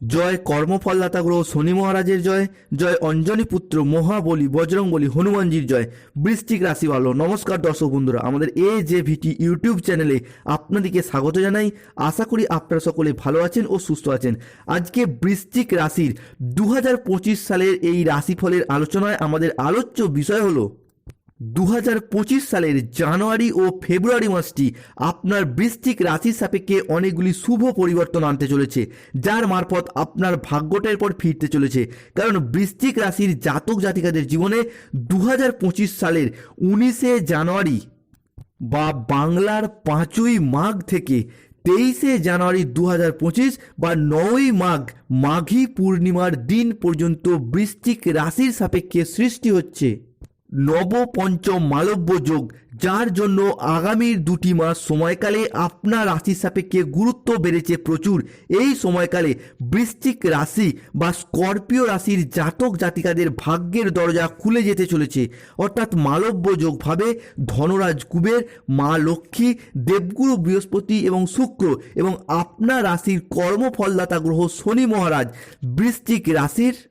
জয় কর্মফলদাতা গ্রহ শনি মহারাজের জয় জয় অঞ্জনী পুত্র মহাবলী বজরংবলী হনুমানজির জয় বৃষ্টিক রাশি ভালো। নমস্কার দর্শক বন্ধুরা, আমাদের এ যে ভিটি ইউটিউব চ্যানেলে আপনাদেরকে স্বাগত জানাই। আশা করি আপনারা সকলে ভালো আছেন ও সুস্থ আছেন। আজকে বৃষ্টিক রাশির দু হাজার পঁচিশ সালের এই রাশিফলের আলোচনায় আমাদের আলোচ্য বিষয় হলো দু হাজার পঁচিশ সালের জানুয়ারি ও ফেব্রুয়ারি মাসটি আপনার বৃষ্টিক রাশির সাপেক্ষে অনেকগুলি শুভ পরিবর্তন আনতে চলেছে, যার মারফত আপনার ভাগ্যটার পর ফিরতে চলেছে। কারণ বৃষ্টিক রাশির জাতক জাতিকাদের জীবনে দু হাজার পঁচিশ সালের উনিশে জানুয়ারি বা বাংলার পাঁচই মাঘ থেকে তেইশে জানুয়ারি দু হাজার পঁচিশ বা নয়ই মাঘ, মাঘী পূর্ণিমার দিন পর্যন্ত বৃষ্টিক রাশির সাপেক্ষে সৃষ্টি হচ্ছে। নবপঞ্চম মালব্য যোগ যার জন্য আগামীর দুটি মাস সময়কালে আপনার রাশি সাপেক্ষে গুরুত্ব বেড়েছে প্রচুর। এই সময়কালে বৃশ্চিক রাশি বা স্করপিও রাশির জাতক জাতিকাদের ভাগ্যের দরজা খুলে যেতে চলেছে। অর্থাৎ মালব্য যোগভাবে ধনরাজ কুবের, মা লক্ষ্মী, দেবগুরু বৃহস্পতি এবং শুক্র এবং আপনার রাশির কর্মফলদাতা গ্রহ শনি মহারাজ বৃশ্চিক রাশির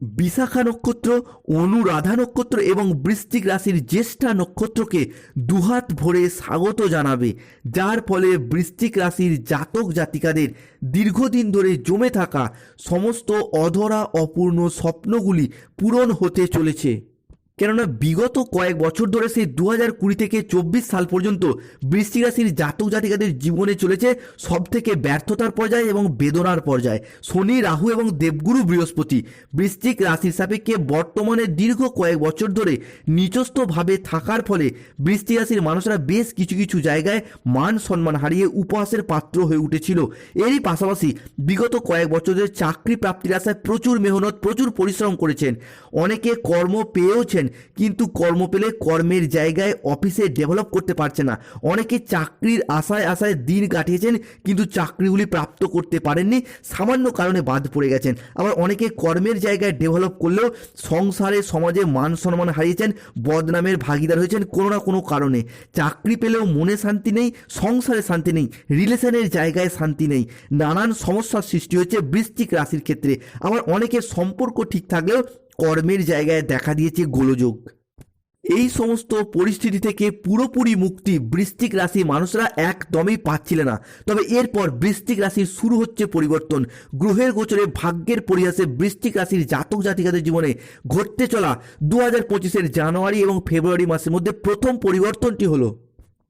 বিশাখা নক্ষত্র, অনুরাধা নক্ষত্র এবং বৃষ্টিক রাশির জ্যেষ্ঠা নক্ষত্রকে দুহাত ভরে স্বাগত জানাবে। যার ফলে বৃষ্টিক রাশির জাতক জাতিকাদের দীর্ঘদিন ধরে জমে থাকা সমস্ত অধরা অপূর্ণ স্বপ্নগুলি পূরণ হতে চলেছে। কেননা বিগত কয়েক বছর ধরে সেই দু হাজার কুড়ি থেকে চব্বিশ সাল পর্যন্ত বৃশ্চিক রাশির জাতক জাতিকাদের জীবনে চলেছে সব থেকে ব্যর্থতার পর্যায়ে এবং বেদনার পর্যায়ে। শনি, রাহু এবং দেবগুরু বৃহস্পতি বৃশ্চিক রাশির সাপেক্ষে বর্তমানে দীর্ঘ কয়েক বছর ধরে নিচস্থভাবে থাকার ফলে বৃশ্চিক রাশির মানুষরা বেশ কিছু কিছু জায়গায় মান সম্মান হারিয়ে উপহাসের পাত্র হয়ে উঠেছিল। এরই পাশাপাশি বিগত কয়েক বছর ধরে চাকরি প্রাপ্তির আশায় প্রচুর মেহনত, প্রচুর পরিশ্রম করেছেন। অনেকে কর্ম পেয়েওছেন কিন্তু কর্ম পেলে কর্মের জায়গায় অফিসে ডেভেলপ করতে পারছে না। অনেকে চাকরির আশায় আশায় দিন কাটিয়েছেন, কিন্তু চাকরিগুলি প্রাপ্ত করতে পারেননি, সামান্য কারণে বাদ পড়ে গেছেন। আবার অনেকে কর্মের জায়গায় ডেভেলপ করলেও সংসারে, সমাজে মান সম্মান হারিয়েছেন, বদনামের ভাগিদার হয়েছেন কোনো না কোনো কারণে। চাকরি পেলেও মনে শান্তি নেই, সংসারে শান্তি নেই, রিলেশনের জায়গায় শান্তি নেই। নানান সমস্যার সৃষ্টি হয়েছে বৃশ্চিক রাশির ক্ষেত্রে। আবার অনেকের সম্পর্ক ঠিক থাকলেও কর্মের জায়গায় দেখা দিয়েছে গোলযোগ। এই সমস্ত পরিস্থিতি থেকে পুরোপুরি মুক্তি বৃশ্চিক রাশি মানুষরা একদমই পাচ্ছিল না। তবে এরপর বৃশ্চিক রাশির শুরু হচ্ছে পরিবর্তন। গ্রহের গোচরে ভাগ্যের পরিহাসে বৃশ্চিক রাশির জাতক জাতিকাদের জীবনে ঘটতে চলা দু হাজার পঁচিশের জানুয়ারি এবং ফেব্রুয়ারি মাসের মধ্যে প্রথম পরিবর্তনটি হলো।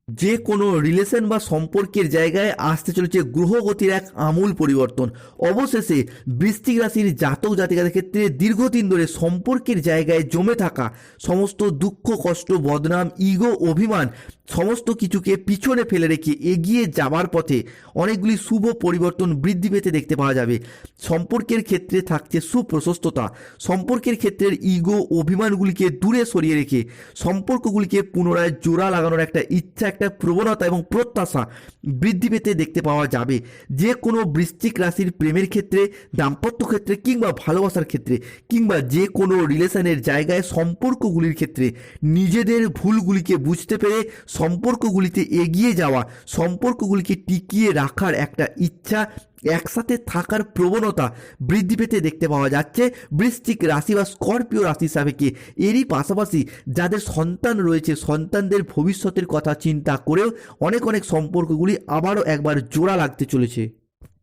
যে কোনো রিলেশন বা সম্পর্কের জায়গায় আসতে চলেছে গ্রহগতির এক আমূল পরিবর্তন। অবশেষে বৃষ্টিক রাশির জাতক জাতিকাদের ক্ষেত্রে দীর্ঘদিন ধরে সম্পর্কের জায়গায় জমে থাকা সমস্ত দুঃখ, কষ্ট, বদনাম ইগো অভিমান সমস্ত কিছুকে পিছনে ফেলে রেখে এগিয়ে যাবার পথে অনেকগুলি শুভ পরিবর্তন বৃদ্ধি পেতে দেখতে পাওয়া যাবে। সম্পর্কের ক্ষেত্রে থাকছে সুপ্রশস্ততা। সম্পর্কের ক্ষেত্রের ইগো অভিমানগুলিকে দূরে সরিয়ে রেখে সম্পর্কগুলিকে পুনরায় জোড়া লাগানোর একটা ইচ্ছা, একটা প্রবণতা এবং প্রত্যাশা বৃদ্ধি পেতে দেখতে পাওয়া যাবে। যে কোনো বৃশ্চিক রাশির প্রেমের ক্ষেত্রে, দাম্পত্য ক্ষেত্রে কিংবা ভালোবাসার ক্ষেত্রে কিংবা যে কোনো রিলেশনের জায়গায় সম্পর্কগুলির ক্ষেত্রে নিজেদের ভুলগুলিকে বুঝতে পেরে সম্পর্কগুলিতে এগিয়ে যাওয়া, সম্পর্কগুলিকে টিকিয়ে রাখার একটা ইচ্ছা, একসাথে থাকার প্রবণতা বৃদ্ধি পেতে দেখতে পাওয়া যাচ্ছে। বৃশ্চিক রাশি বা স্করপিও রাশি সাপেক্ষে এরই পাশাপাশি যাদের সন্তান রয়েছে, সন্তানদের ভবিষ্যতের কথা চিন্তা করেও অনেক অনেক সম্পর্কগুলি আবারও একবার জোড়া লাগতে চলেছে।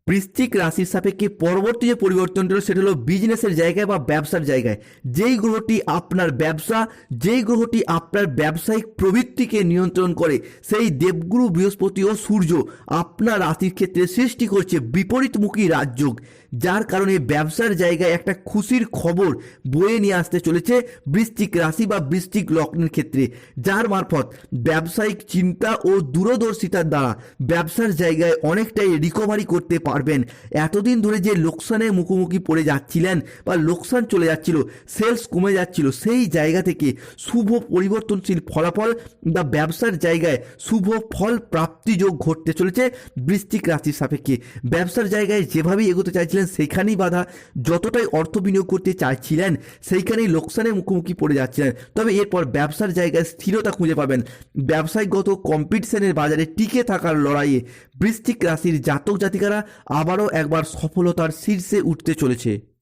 বৃশ্চিক রাশির সাপেক্ষে পরবর্তী যে পরিবর্তনটা হলো, সেটা হলো বিজনেসের জায়গায় বা ব্যবসার জায়গায়। যেই গ্রহটি আপনার ব্যবসা, যেই গ্রহটি আপনার ব্যবসায়িক প্রবৃত্তিকে নিয়ন্ত্রণ করে, সেই দেবগুরু বৃহস্পতি ও সূর্য আপনার রাশির ক্ষেত্রে সৃষ্টি করছে বিপরীতমুখী রাজযোগ। যার কারণে ব্যবসার জায়গায় একটা খুশির খবর বয়ে নিয়ে আসতে চলেছে বৃষ্টিক রাশি বা বৃশ্চিক লগ্নের ক্ষেত্রে, যার মারফত ব্যবসায়িক চিন্তা ও দূরদর্শিতার দ্বারা ব্যবসার জায়গায় অনেকটাই রিকভারি করতে পারবেন। এতদিন ধরে যে লোকসানের মুখোমুখি পড়ে যাচ্ছিলেন বা লোকসান চলে যাচ্ছিল সেলস কমে যাচ্ছিল, সেই জায়গা থেকে শুভ পরিবর্তনশীল ফলাফল বা ব্যবসার জায়গায় শুভ ফল প্রাপ্তিযোগ ঘটতে চলেছে বৃশ্চিক রাশির সাপেক্ষে। ব্যবসার জায়গায় যেভাবেই এগোতে চাইছিলেন সেইখানেই বাধা যতটাই অর্থ বিনিয়োগ করতে চাইছিলেন, সেইখানেই লোকসানের মুখোমুখি পড়ে যাচ্ছিলেন। তবে এরপর ব্যবসার জায়গায় স্থিরতা খুঁজে পাবেন। ব্যবসায়িকগত কম্পিটিশনের বাজারে টিকে থাকার লড়াইয়ে বৃশ্চিক রাশির জাতক জাতিকারা আবারও একবার সফলতার শীর্ষে উঠতে চলেছে।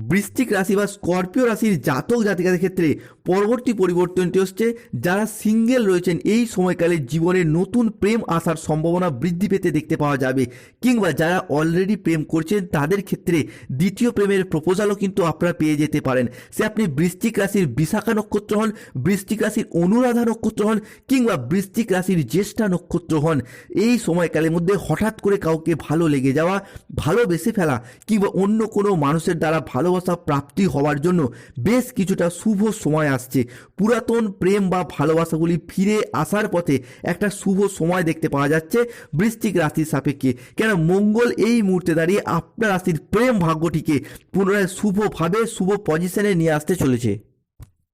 বৃশ্চিক রাশি বা স্করপিও রাশির জাতক জাতিকাদের ক্ষেত্রে পরবর্তী পরিবর্তনটি হচ্ছে যারা সিঙ্গেল রয়েছেন, এই সময়কালে জীবনে নতুন প্রেম আসার সম্ভাবনা বৃদ্ধি পেতে দেখতে পাওয়া যাবে। কিংবা যারা অলরেডি প্রেম করছেন, তাদের ক্ষেত্রে দ্বিতীয় প্রেমের প্রপোজালও কিন্তু আপনারা পেয়ে যেতে পারেন। সে আপনি বৃশ্চিক রাশির বিশাখা নক্ষত্র হন, বৃশ্চিক রাশির অনুরাধা নক্ষত্র হন, কিংবা বৃশ্চিক রাশির জ্যেষ্ঠা নক্ষত্র হন। এই সময়কালের মধ্যে হঠাৎ করে কাউকে ভালো লেগে যাওয়া, ভালোবেসে ফেলা, কিংবা অন্য কোনো মানুষের দ্বারা ভালোবাসা প্রাপ্তি হওয়ার জন্য বেশ কিছুটা শুভ সময় আসছে। পুরাতন প্রেম বা ভালোবাসাগুলি ফিরে আসার পথে একটা শুভ সময় দেখতে পাওয়া যাচ্ছে বৃষ্টিক রাশির সাপেক্ষে। কেন মঙ্গল এই মুহূর্তে দাঁড়িয়ে আপনার রাশির প্রেম ভাগ্যটিকে পুনরায় শুভভাবে, শুভ পজিশনে নিয়ে আসতে চলেছে।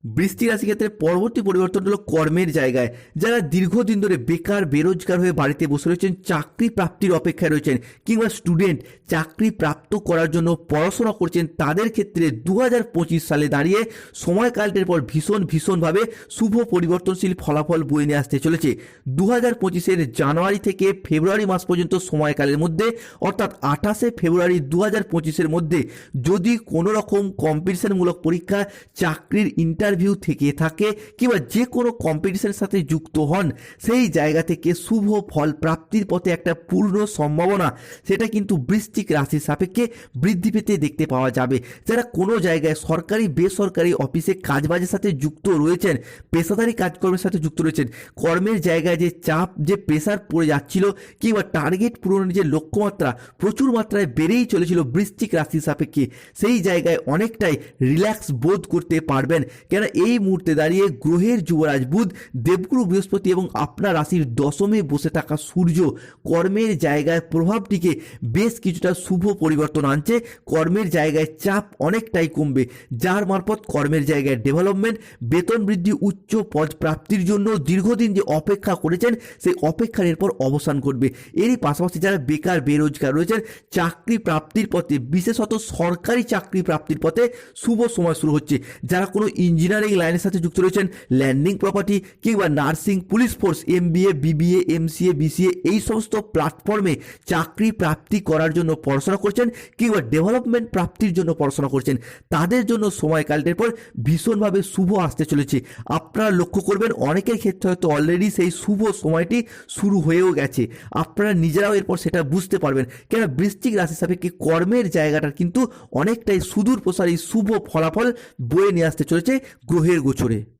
বৃষ্টি রাশি ক্ষেত্রে পরবর্তী পরিবর্তন হলো কর্মের জায়গায়। যারা দীর্ঘদিন ধরে বেকার, বেরোজগার হয়ে বাড়িতে বসে রয়েছেন, চাকরি প্রাপ্তির অপেক্ষায় রয়েছেন কিংবা স্টুডেন্ট চাকরি প্রাপ্ত করার জন্য পড়াশোনা করছেন, তাদের ক্ষেত্রে দু হাজার পঁচিশ সালে দাঁড়িয়ে সময়কালটির পর ভীষণ, ভীষণভাবে শুভ পরিবর্তনশীল ফলাফল বয়ে নিয়ে আসতে চলেছে। দু হাজার পঁচিশের জানুয়ারি থেকে ফেব্রুয়ারি মাস পর্যন্ত সময়কালের মধ্যে, অর্থাৎ আঠাশে ফেব্রুয়ারি দু হাজার পঁচিশের মধ্যে যদি কোনো রকম কম্পিটিশনমূলক পরীক্ষা, চাকরির ইন্টারভিউ থেকে থাকে কিংবা যে কোনো কম্পিটিশনের সাথে যুক্ত হন, সেই জায়গা থেকে শুভ ফল প্রাপ্তির পথে একটা পূর্ণ সম্ভাবনা, সেটা কিন্তু বৃশ্চিক রাশির সাপেক্ষে বৃদ্ধি পেতে দেখতে পাওয়া যাবে। যারা কোনো জায়গায় সরকারি, বেসরকারি অফিসে কাজবাজের সাথে যুক্ত রয়েছেন, পেশাদারি কাজকর্মের সাথে যুক্ত রয়েছেন, কর্মের জায়গায় যে চাপ, যে প্রেসার পড়ে যাচ্ছিল কিংবা টার্গেট পূরণের যে লক্ষ্যমাত্রা প্রচুর মাত্রায় বেড়েই চলেছিল বৃশ্চিক রাশির সাপেক্ষে, সেই জায়গায় অনেকটাই রিল্যাক্স বোধ করতে পারবেন। কেন এই মুহূর্তে দাঁড়িয়ে গ্রহের যুবরাজ বুধ, দেবগুরু বৃহস্পতি এবং আপনার রাশির দশমে বসে থাকা সূর্য কর্মের জায়গায় প্রভাবটিকে বেশ কিছুটা শুভ পরিবর্তন আনছে। কর্মের জায়গায় চাপ অনেকটাই কমবে, যার মারফত কর্মের জায়গায় ডেভেলপমেন্ট বেতন বৃদ্ধি, উচ্চ পদ প্রাপ্তির জন্য দীর্ঘদিন যে অপেক্ষা করেছেন, সেই অপেক্ষার এরপর অবসান করবে এরই পাশাপাশি যারা বেকার, বেরোজগার রয়েছেন, চাকরি প্রাপ্তির পথে, বিশেষত সরকারি চাকরি প্রাপ্তির পথে শুভ সময় শুরু হচ্ছে। যারা কোনো ইঞ্জিনিয়ারিং লাইনের সাথে যুক্ত রয়েছেন ল্যান্ডিং প্রপার্টি কিংবা nursing police force M BA BBA MCA BCA এই সমস্ত প্ল্যাটফর্মে চাকরি প্রাপ্তি করার জন্য পড়াশোনা করছেন কিংবা ডেভেলপমেন্ট প্রাপ্তির জন্য পড়াশোনা করছেন। তাদের জন্য সময়কালটির পর ভীষণভাবে শুভ আসতে চলেছে। আপনারা লক্ষ্য করবেন অনেকের ক্ষেত্রে হয়তো অলরেডি সেই শুভ সময়টি শুরু হয়েও গেছে। আপনারা নিজেরাও এরপর সেটা বুঝতে পারবেন। কেন বৃশ্চিক রাশি সাপেক্ষে কর্মের জায়গাটার কিন্তু অনেকটাই সুদূর প্রসারী শুভ ফলাফল বয়ে নিয়ে আসতে চলেছে। গ্রহের গোচরে।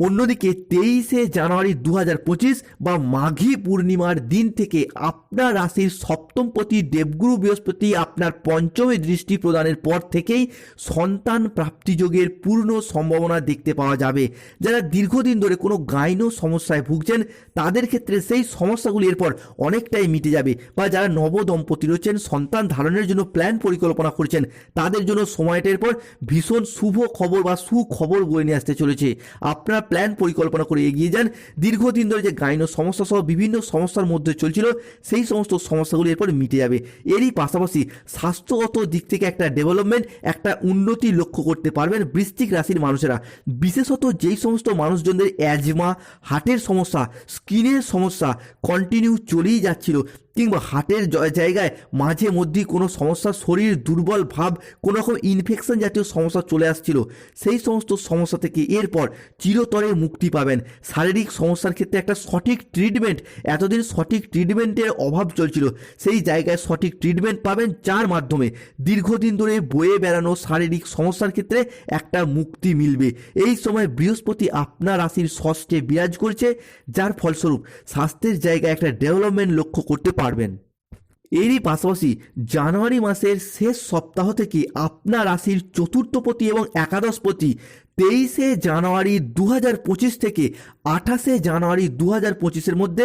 অন্যদিকে তেইশে জানুয়ারি দু হাজার পঁচিশ বা মাঘী পূর্ণিমার দিন থেকে আপনার রাশির সপ্তমপতি দেবগুরু বৃহস্পতি আপনার পঞ্চমে দৃষ্টি প্রদানের পর থেকেই সন্তান প্রাপ্তিযোগের পূর্ণ সম্ভাবনা দেখতে পাওয়া যাবে। যারা দীর্ঘদিন ধরে কোনো গাইনো সমস্যায় ভুগছেন, তাদের ক্ষেত্রে সেই সমস্যাগুলি এরপর অনেকটাই মিটে যাবে বা যারা নবদম্পতি রয়েছেন, সন্তান ধারণের জন্য প্ল্যান পরিকল্পনা করছেন, তাদের জন্য সময়টার পর ভীষণ শুভ খবর বা সুখবর বয়ে নিয়ে আসতে চলেছে। আপনারা প্ল্যান পরিকল্পনা করে এগিয়ে যান। দীর্ঘদিন ধরে যে গাইনো সমস্যা সহ বিভিন্ন সমস্যার মধ্যে চলছিল, সেই সমস্ত সমস্যাগুলি এরপর মিটে যাবে। এরই পাশাপাশি স্বাস্থ্যগত দিক থেকে একটা ডেভেলপমেন্ট একটা উন্নতি লক্ষ্য করতে পারবেন বৃশ্চিক রাশির মানুষেরা। বিশেষত যেই সমস্ত মানুষজনদের অ্যাজমা হার্টের সমস্যা স্কিনের সমস্যা কন্টিনিউ চলেই যাচ্ছিল কিংবা হার্টের জ- জায়গায় মাঝে মধ্যেই কোনো সমস্যা, শরীর দুর্বল ভাব, কোনো রকম ইনফেকশন জাতীয় সমস্যা চলে আসছিল। সেই সমস্ত সমস্যা থেকে এরপর চিরতরে মুক্তি পাবেন। শারীরিক সমস্যার ক্ষেত্রে একটা সঠিক ট্রিটমেন্ট এতদিন সঠিক ট্রিটমেন্টের অভাব চলছিল। সেই জায়গায় সঠিক ট্রিটমেন্ট পাবেন যার মাধ্যমে দীর্ঘদিন ধরে বয়ে বেড়ানো শারীরিক সমস্যার ক্ষেত্রে একটা মুক্তি মিলবে। এই সময় বৃহস্পতি আপনার রাশির ষষ্ঠে বিরাজ করছে, যার ফলস্বরূপ স্বাস্থ্যের জায়গায় একটা ডেভেলপমেন্ট লক্ষ্য করতে পারবেন। এরই পাশাপাশি জানুয়ারি মাসের শেষ সপ্তাহ থেকে আপনার রাশির চতুর্থপতি এবং একাদশপতি তেইশে জানুয়ারি দু হাজার পঁচিশ থেকে আঠাশে জানুয়ারি দু হাজার পঁচিশের মধ্যে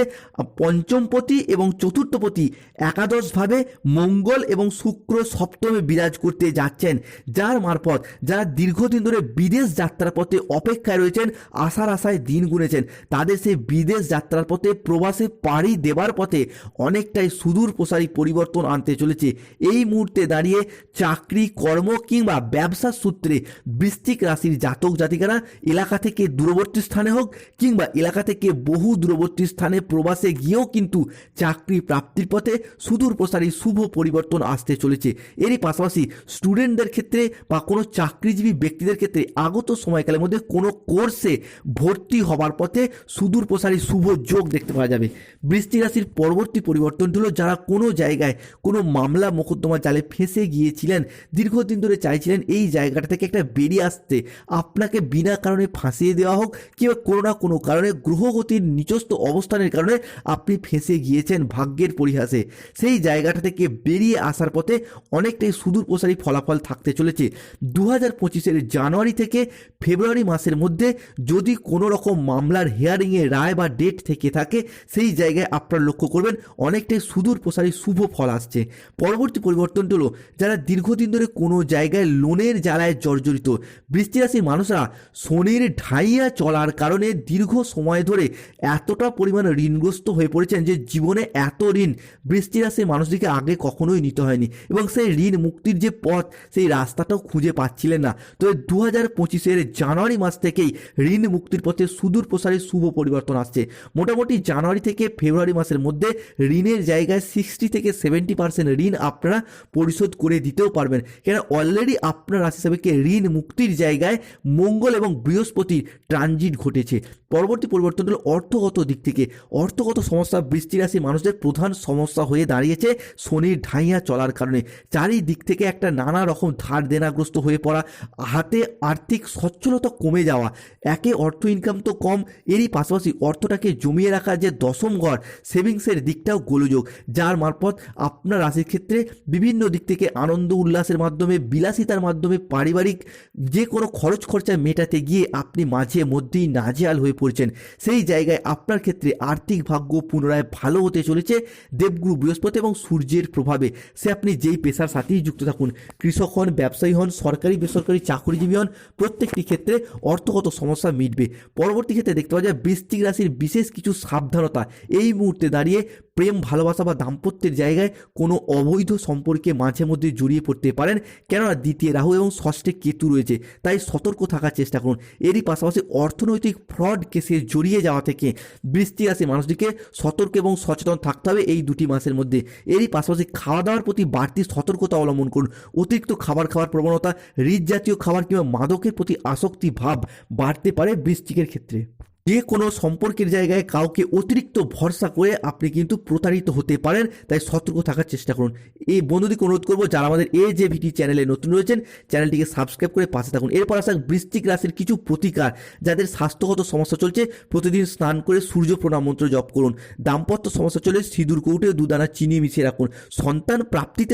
পঞ্চমপতি এবং চতুর্থপতি একাদশভাবে মঙ্গল এবং শুক্র সপ্তমে বিরাজ করতে যাচ্ছেন। যার মারফত যারা দীর্ঘদিন ধরে বিদেশ যাত্রার পথে অপেক্ষায় রয়েছেন, আশার আশায় দিন গুনেছেন, তাদের সেই বিদেশ যাত্রার পথে প্রবাসে পাড়ি দেবার পথে অনেকটাই সুদূর প্রসারী পরিবর্তন আনতে চলেছে। এই মুহূর্তে দাঁড়িয়ে চাকরি, কর্ম কিংবা ব্যবসার সূত্রে বৃশ্চিক রাশির জাতক জাতক জাতিকারা এলাকা থেকে দূরবর্তী স্থানে হোক কিংবা এলাকা থেকে বহু দূরবর্তী স্থানে প্রবাসে গিয়েও কিন্তু চাকরি প্রাপ্তির পথে সুদূর প্রসারী শুভ পরিবর্তন আসতে চলেছে। এরই পাশাপাশি স্টুডেন্টদের ক্ষেত্রে বা কোনো চাকরিজীবী ব্যক্তিদের ক্ষেত্রে আগত সময়কালের মধ্যে কোনো কোর্সে ভর্তি হবার পথে সুদূর প্রসারী শুভ যোগ দেখতে পাওয়া যাবে। বৃষ্টি রাশির পরবর্তী পরিবর্তনটি হলো যারা কোনো জায়গায় কোনো মামলা মোকদ্দমা জালে ফেঁসে গিয়েছিলেন, দীর্ঘদিন ধরে চাইছিলেন এই জায়গাটা থেকে একটা বেরিয়ে আসতে। আপনাকে বিনা কারণে ফাঁসিয়ে দেওয়া হোক কিংবা কোনো না কোনো কারণে গ্রহগতির নিচস্থ অবস্থানের কারণে আপনি ফেঁসে গিয়েছেন ভাগ্যের পরিহাসে। সেই জায়গাটা থেকে বেরিয়ে আসার পথে অনেকটাই সুদূর প্রসারী ফলাফল থাকতে চলেছে। দু হাজার পঁচিশের জানুয়ারি থেকে ফেব্রুয়ারি মাসের মধ্যে যদি কোনো রকম মামলার হিয়ারিংয়ে রায় বা ডেট থেকে থাকে, সেই জায়গায় আপনারা লক্ষ্য করবেন অনেকটাই সুদূর প্রসারী শুভ ফল আসছে। পরবর্তী পরিবর্তনটি হলো, যারা দীর্ঘদিন ধরে কোনো জায়গায় লোনের জ্বালায় জর্জরিত বৃষ্টি রাশির মানুষরা শনির ঢাইয়া চলার কারণে দীর্ঘ সময় ধরে এতটা পরিমাণ ঋণগ্রস্ত হয়ে পড়েছেন যে জীবনে এত ঋণ বৃষ্টি রাশির মানুষটিকে আগে কখনোই নিতে হয়নি। এবং সেই ঋণ মুক্তির যে পথ, সেই রাস্তাটাও খুঁজে পাচ্ছিলেন না। তো দু হাজার পঁচিশের জানুয়ারি মাস থেকেই ঋণ মুক্তির পথে সুদূর প্রসারী শুভ পরিবর্তন আসছে। মোটামুটি জানুয়ারি থেকে ফেব্রুয়ারি মাসের মধ্যে ঋণের জায়গায় সিক্সটি থেকে সেভেন্টি পার্সেন্ট ঋণ আপনারা পরিশোধ করে দিতেও পারবেন। কেন? অলরেডি আপনার রাশি সাপেক্ষে ঋণ মুক্তির জায়গায় মঙ্গল এবং বৃহস্পতির ট্রানজিট ঘটেছে। পরবর্তী পরিবর্তন হলো অর্থগত দিক থেকে। অর্থগত সমস্যা বৃষ্টি রাশি মানুষদের প্রধান সমস্যা হয়ে দাঁড়িয়েছে শনির ঢাইয়া চলার কারণে। চারিদিক থেকে একটা নানা রকম ধার দেনাগ্রস্ত হয়ে পড়া। হাতে আর্থিক সচ্ছলতা কমে যাওয়া। একে অর্থ ইনকাম তো কম, এরই পাশাপাশি অর্থটাকে জমিয়ে রাখা যে দশম ঘর সেভিংসের দিকটাও গোলযোগ। যার মারফত আপনার রাশির ক্ষেত্রে বিভিন্ন দিক থেকে আনন্দ উল্লাসের মাধ্যমে, বিলাসিতার মাধ্যমে, পারিবারিক যে কোনো খরচ খরচা মেটাতে গিয়ে আপনি মাঝে মধ্যেই নাজেহাল হয়ে পড়ছেন। সেই জায়গায় আপনার ক্ষেত্রে আর্থিক ভাগ্য পুনরায় ভালো হতে চলেছে দেবগুরু বৃহস্পতি এবং সূর্যের প্রভাবে। সে আপনি যেই পেশার সাথেই যুক্ত থাকুন, কৃষক হন, ব্যবসায়ী হন, সরকারি, বেসরকারি, চাকরিজীবী হন, প্রত্যেকটি ক্ষেত্রে অর্থগত সমস্যা মিটবে। পরবর্তী ক্ষেত্রে দেখতে পাওয়া যায় বৃশ্চিক রাশির বিশেষ কিছু সাবধানতা। এই মুহূর্তে দাঁড়িয়ে প্রেম, ভালোবাসা বা দাম্পত্যের জায়গায় কোনো অবৈধ সম্পর্কে মাঝে মধ্যে জড়িয়ে পড়তে পারেন। কেননা দ্বিতীয় রাহু এবং ষষ্ঠে কেতু রয়েছে, তাই সতর্ক থাকার চেষ্টা করুন। এরই পাশাপাশি অর্থনৈতিক ফ্রড কেসে জড়িয়ে যাওয়া থেকে বৃষ্টি আসে, মানুষটিকে সতর্ক এবং সচেতন থাকতে হবে এই দুটি মাসের মধ্যে। এরই পাশাপাশি খাওয়া দাওয়ার প্রতি বাড়তি সতর্কতা অবলম্বন করুন। অতিরিক্ত খাবার খাওয়ার প্রবণতা, হৃদজাতীয় জাতীয় খাবার কিংবা মাদকের প্রতি আসক্তি ভাব বাড়তে পারে বৃষ্টিকের ক্ষেত্রে। যে কোনো সম্পর্কের জায়গায় কাউকে অতিরিক্ত ভরসা করে আপনি কিন্তু প্রতারিত হতে পারেন, তাই সতর্ক থাকার চেষ্টা করুন। এই বন্ধুদিকে অনুরোধ করব, যারা আমাদের এ যে ভিটি চ্যানেলে নতুন রয়েছেন চ্যানেলটিকে সাবস্ক্রাইব করে পাশে থাকুন। এরপর আসা বৃশ্চিক রাশির কিছু প্রতিকার, যাদের স্বাস্থ্যগত সমস্যা চলছে, প্রতিদিন স্নান করে সূর্য প্রণাম মন্ত্র জপ করুন। দাম্পত্য সমস্যা চলে, সিঁদুর কৌটে দুদানা চিনি মিশিয়ে রাখুন। সন্তান প্রাপ্তিতে